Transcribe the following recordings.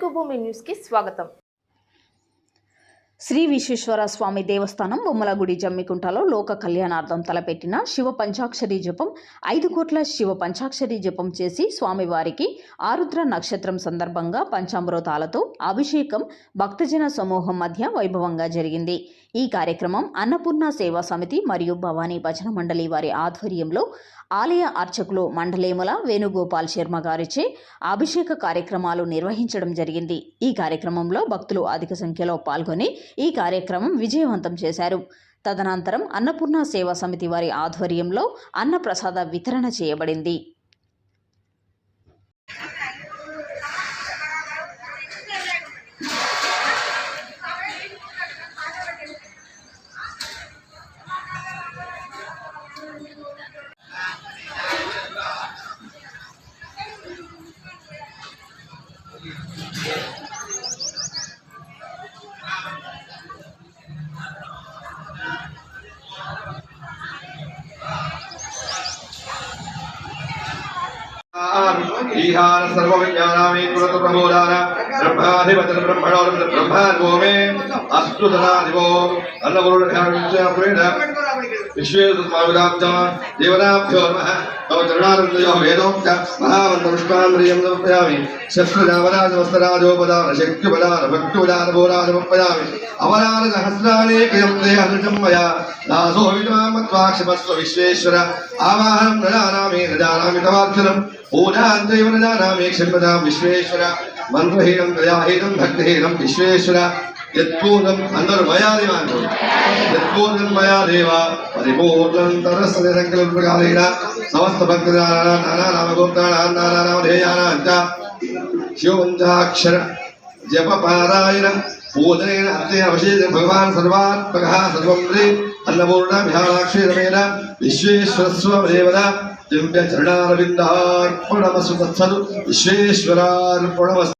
తెలుగు భూమి న్యూస్కి స్వాగతం. శ్రీ విశ్వేశ్వర స్వామి దేవస్థానం బొమ్మలగుడి జమ్మికుంటలో లోక కళ్యాణార్థం తలపెట్టిన శివ పంచాక్షరి జపం ఐదు కోట్ల శివ పంచాక్షరి జపం చేసి స్వామివారికి ఆరుద్ర నక్షత్రం సందర్భంగా పంచామృతాలతో అభిషేకం భక్తజన సమూహం మధ్య వైభవంగా జరిగింది. ఈ కార్యక్రమం అన్నపూర్ణ సేవా సమితి మరియు భవానీ భజన మండలి వారి ఆధ్వర్యంలో ఆలయ అర్చకులు మండలేముల వేణుగోపాల్ శర్మ గారిచే అభిషేక కార్యక్రమాలు నిర్వహించడం జరిగింది. ఈ కార్యక్రమంలో భక్తులు అధిక సంఖ్యలో పాల్గొని ఈ కార్యక్రమం విజయవంతం చేశారు. తదనంతరం అన్నపూర్ణ సేవా సమితి వారి ఆధ్వర్యంలో అన్నప్రసాద వితరణ చేయబడింది. ईहान सर्वविज्ञानामि कुरुत బ్రహ్మాధిపతి బ్రహ్మణోరమిత బ్రహ్మాదివో మే అస్తు సదాదివో అన్నగురుడ విశ్వేశ్వరాబ్జ దేవనాభ్యో నమః తవ వేదోక్త మహామంత్రపుష్పాంద్రియం సమర్పయామి శస్త్రజావరాజవస్త్రాజోపదాన శక్తిపదాన భక్తిపదాన భోరాజమర్పయామి అమరాన సహస్రానేకయం దేహృజం మయా దాసో విద్వామత్వాక్షమస్వ విశ్వేశ్వర ఆవాహనం నజానామి నజానామి తవార్చనం పూజాంతైవ నజానామి క్షిపదాం విశ్వేశ్వర మంత్రహీనం దయాహీనం భక్తిహీనం విశ్వేశ్వర యత్పూర్ణం అందరూ మయా దేవాన్ని యత్పూర్ణం మయా దేవ పరిపూర్ణం తరస్య సంకల్పకాలేన సమస్త భక్తనామగోత్రాణామధేయానాంచ శివంచాక్షర జపపారాయణ పూజనేన అత్యయ అవశేష భగవాన్ సర్వాత్మక సర్వం శ్రీ అన్నపూర్ణ విహారాక్షి రమేణ విశ్వేశ్వరస్వదేవత దివ్య చరణారవిందార్పణమసు తత్సదు విశ్వేశ్వరార్పణమస్తు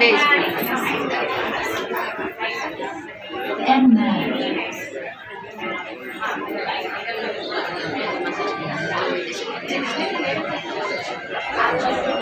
days. you